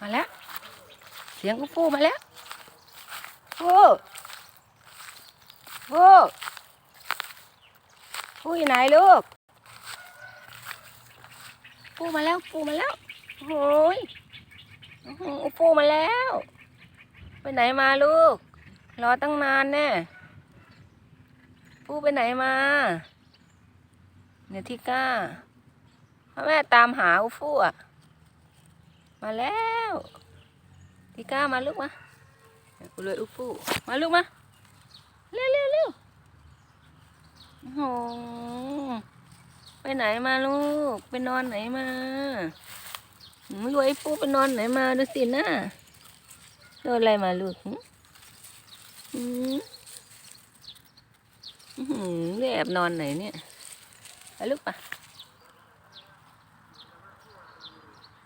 มาแล้ว เสียงกูฟูมาแล้วฟูฟูฟูอยู่ไหนลูกฟูมาแล้วฟูมาแล้วโอ้ยอื้อหือฟูมาแล้ว ไปไหนมาลูก รอตั้งนานแน่ฟูไปไหนมา เนี่ยที่ก้าพ่อแม่ตามหาอูฟูอะ มาแล้วที่ก้ามาลูกมาเดี๋ยวกูเลยอูฟูมาลูกมา เร็วเร็วเร็วโอ้โหไปไหนมาลูก ไปนอนไหนมาหืมรวยปูไปนอนไหนมาดูสินะโดนอะไรมาลูกหืมหืมอื้อหือแอบนอนไหนเนี่ยไปลูกปะ